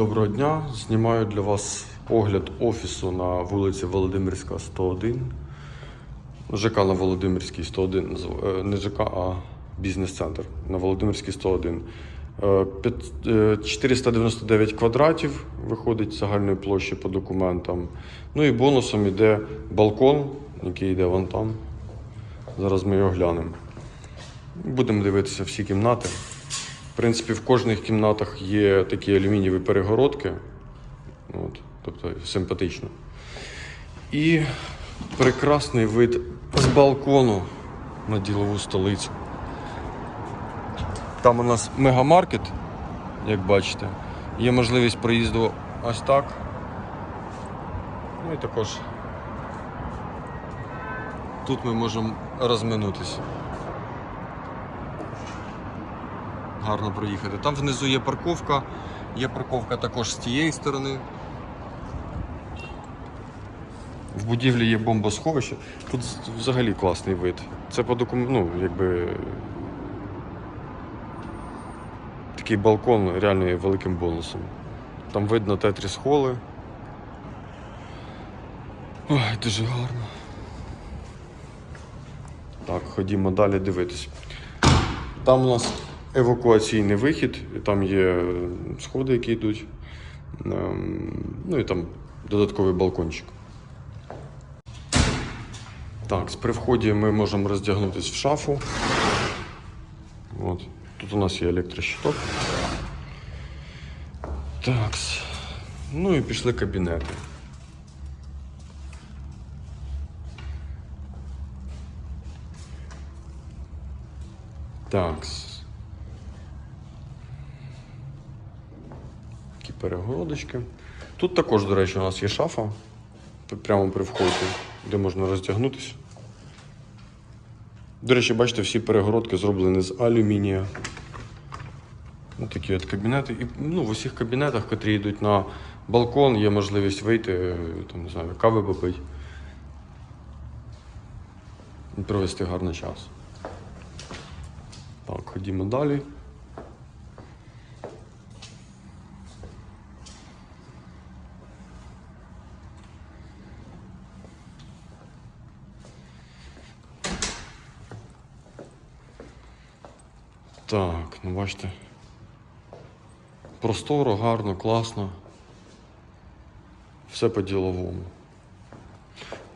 Доброго дня. Знімаю для вас огляд офісу на вулиці Володимирська, 101. ЖК на Володимирській 101, назив- е, не ЖК, а бізнес-центр на Володимирській 101. Е, п'ят- е, 499 квадратів виходить загальної площі по документам. Ну і бонусом йде балкон, який йде вон там. Зараз ми його глянемо. Будемо дивитися всі кімнати. Принципі, в кожних кімнатах є такі алюмінієві перегородки. От, тобто симпатично. І прекрасний вид з балкону на ділову столицю. Там у нас мегамаркет, як бачите. Є можливість проїзду ось так. Ну і також тут ми можемо розминутися. Гарно проїхати. Там внизу є парковка, є парковка також з тієї сторони. В будівлі є бомбосховище. Тут взагалі класний вид. Це по докум... ну, якби. Такий балкон реально є великим бонусом. Там видно тетріс холи. Ой, дуже гарно. Так, ходімо далі дивитись. Там у нас евакуаційний вихід, там є сходи, які йдуть. Ем, Ну і там додатковий балкончик. Так, при вході ми можемо роздягнутися в шафу. От. Тут у нас є електрощиток. Так. Ну і пішли кабінети. Так. Перегородочки. Тут також, до речі, у нас є шафа прямо при вході, де можна роздягнутися. До речі, бачите, всі перегородки зроблені з алюмінія. Ось такі от кабінети. І ну, в усіх кабінетах, котрі йдуть на балкон, є можливість вийти, там, не знаю, кави попити. І провести гарний час. Так, ходімо далі. Так, ну бачите. Просторо, гарно, класно. Все по-діловому.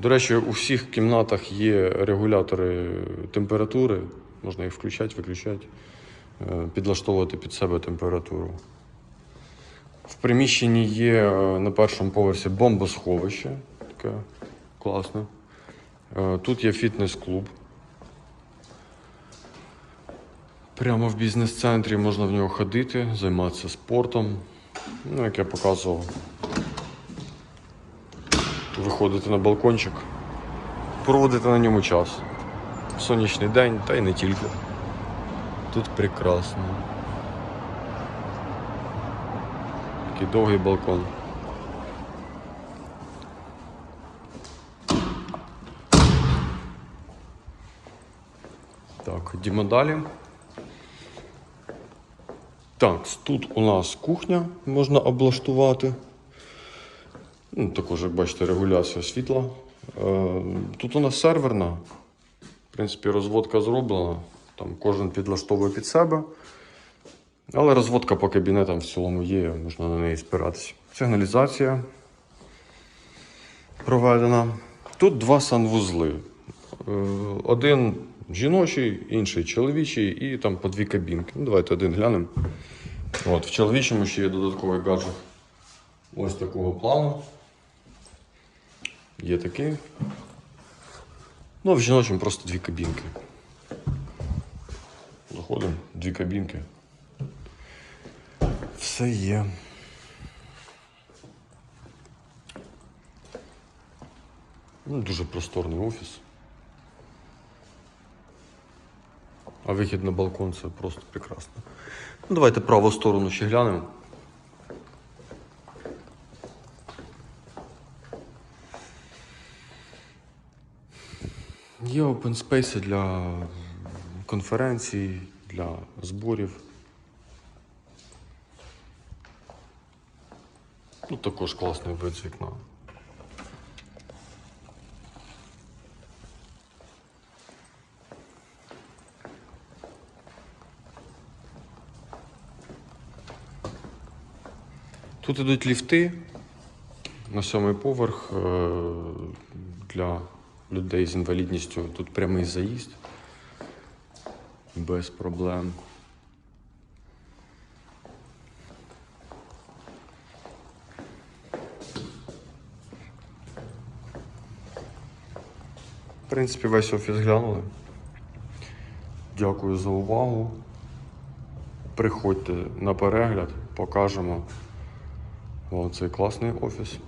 До речі, у всіх кімнатах є регулятори температури. Можна їх включати, виключати, е, підлаштовувати під себе температуру. В приміщенні є е, на першому поверсі бомбосховище. Таке класне. Е, Тут є фітнес-клуб. Прямо в бізнес-центрі можна в нього ходити, займатися спортом. Ну, як я показував. Виходити на балкончик, проводити на ньому час. Сонячний день, та й не тільки. Тут прекрасно. Такий довгий балкон. Так, ходімо далі. Так, тут у нас кухня можна облаштувати. Ну, також, як бачите, регуляція світла. Е, Тут у нас серверна. В принципі, розводка зроблена. Там кожен підлаштовує під себе. Але розводка по кабінетам в цілому є, можна на неї спиратися. Сигналізація проведена. Тут два санвузли. Е, Один жіночий, інший чоловічий, і там по дві кабінки. Ну, давайте один глянемо. От, в чоловічому ще є додатковий гаджет ось такого плану. Є такий. Ну, а в жіночому просто дві кабінки. Заходимо, дві кабінки. Все є. Ну, дуже просторний офіс. А вихід на балкон це просто прекрасно. Ну, давайте праву сторону ще глянемо. Є open space для конференцій, для зборів. Ну, також класний вид з вікна. Тут ідуть ліфти на сьомий поверх е, для людей з інвалідністю. Тут прямий заїзд без проблем. В принципі, весь офіс глянули. Дякую за увагу. Приходьте на перегляд, покажемо вам цей класний офіс.